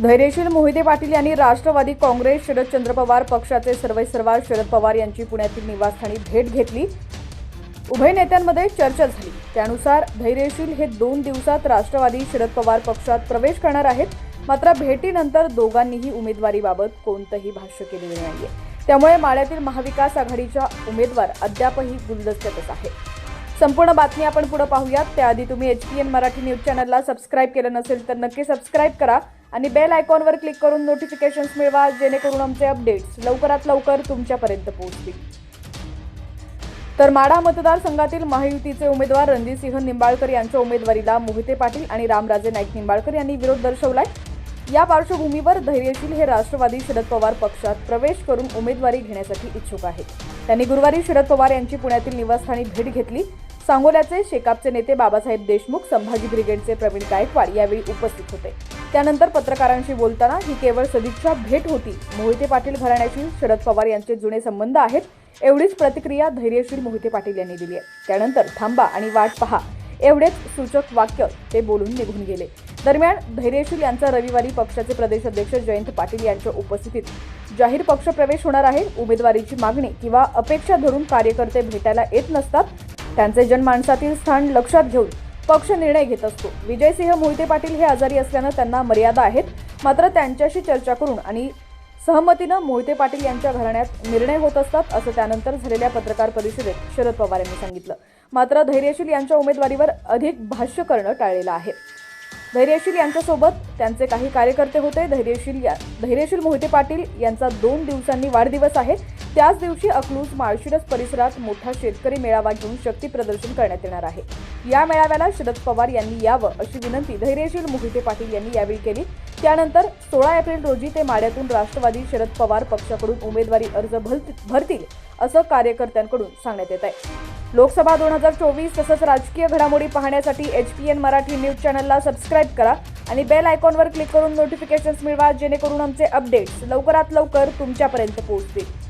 धैर्यशील मोहिते पाटील यांनी राष्ट्रवादी काँग्रेस शरदचंद्र पवार पक्षाचे सर्वेसर्वा शरद पवार यांची पुण्यातील निवासस्थानी भेट घेतली. उभय नेत्यांमध्ये चर्चा झाली. त्यानुसार धैर्यशील हे दोन दिवसात राष्ट्रवादी शरद पवार पक्षात प्रवेश करणार आहेत. मात्र भेटीनंतर दोघांनीही उमेदवारीबाबत कोणतंही भाष्य केलेलं नाहीये. त्यामुळे माळ्यातील महाविकास आघाडीच्या उमेदवार अद्यापही गुलदस्त्यातच आहे संपूर्ण बातमी आपण पुढे पाहूयात. त्याआधी तुम्ही H P N Marathi news चॅनलला सबस्क्राईब केलं नसेल तर नक्की सबस्क्राईब करा. आणि बेल आयकॉनवर क्लिक करून नोटिफिकेशन्स मिळवा जेणेकरून आमचे अपडेट्स लवकरात लवकर तुमच्यापर्यंत पोहोचतील. तर माढा मतदारसंघातील महायुतीचे उमेदवार रणजितसिंह निंबाळकर यांच्या उमेदवारीला मोहिते पाटील आणि रामराजे नाईक निंबाळकर यांनी विरोध दर्शवलाय. या पार्श्वभूमीवर धैर्यशील हे राष्ट्रवादी शरद पवार पक्षात प्रवेश करून उमेदवारी घेण्यासाठी इच्छुक आहेत. त्यांनी गुरुवारी शरद पवार यांची पुण्यातील निवासस्थानी भेट घेतली. सांगोल्याचे शेकापचे नेते बाबासाहेब देशमुख संभाजी ब्रिगेडचे प्रवीण गायकवाड यावेळी उपस्थित होते. त्यानंतर पत्रकारांशी बोलताना ही केवळ सदिच्छा भेट होती. मोहिते पाटील घराण्याशी शरद पवार यांचे जुने संबंध आहेत एवढीच प्रतिक्रिया धैर्यशील मोहिते पाटील यांनी दिली आहे. त्यानंतर थांबा आणि वाट पहा. एवढेच सूचक वाक्य ते बोलून निघून गेले. दरम्यान धैर्यशील यांचा रविवारी पक्षाचे प्रदेश अध्यक्ष जयंत पाटील यांच्या उपस्थितीत जाहीर पक्ष प्रवेश होणार आहे. उमेदवारीची मागणी किंवा अपेक्षा धरून कार्यकर्ते भेटायला येत नसतात. त्यांचे जनमानसातील स्थान लक्षात घेऊन पक्ष निर्णय घेत असतो. विजयसिंह मोहिते पाटील हे आजारी असल्यानं त्यांना मर्यादा आहेत. मात्र त्यांच्याशी चर्चा करून आणि सहमतीनं मोहिते पाटील यांच्या घराण्यात निर्णय होत असतात असं त्यानंतर झालेल्या पत्रकार परिषदेत शरद पवार यांनी सांगितलं. मात्र धैर्यशील यांच्या उमेदवारीवर अधिक भाष्य करणं टाळलेलं आहे. धैर्यशील यांच्यासोबत त्यांचे काही कार्यकर्ते होते. धैर्यशील या धैर्यशील मोहिते पाटील यांचा दोन दिवसांनी वाढदिवस आहे. त्याच दिवशी अकलूज माळशिरस परिसरात मोठा शेतकरी मेळावा घेऊन शक्ती प्रदर्शन करण्यात येणार आहे. या मेळाव्याला शरद पवार यांनी यावं अशी विनंती धैर्यशील मोहिते पाटील यांनी यावेळी केली. त्यानंतर सोळा एप्रिल रोजी ते माड्यातून राष्ट्रवादी शरद पवार पक्षाकडून उमेदवारी अर्ज भरतील असं कार्यकर्त्यांकडून सांगण्यात येत आहे. लोकसभा दोन हजार चोवीस तसंच राजकीय घडामोडी पाहण्यासाठी H P N Marathi news चॅनलला सबस्क्राईब करा आणि बेल आयकॉनवर क्लिक करून नोटिफिकेशन्स मिळवा जेणेकरून आमचे अपडेट्स लवकरात लवकर तुमच्यापर्यंत पोहोचतील.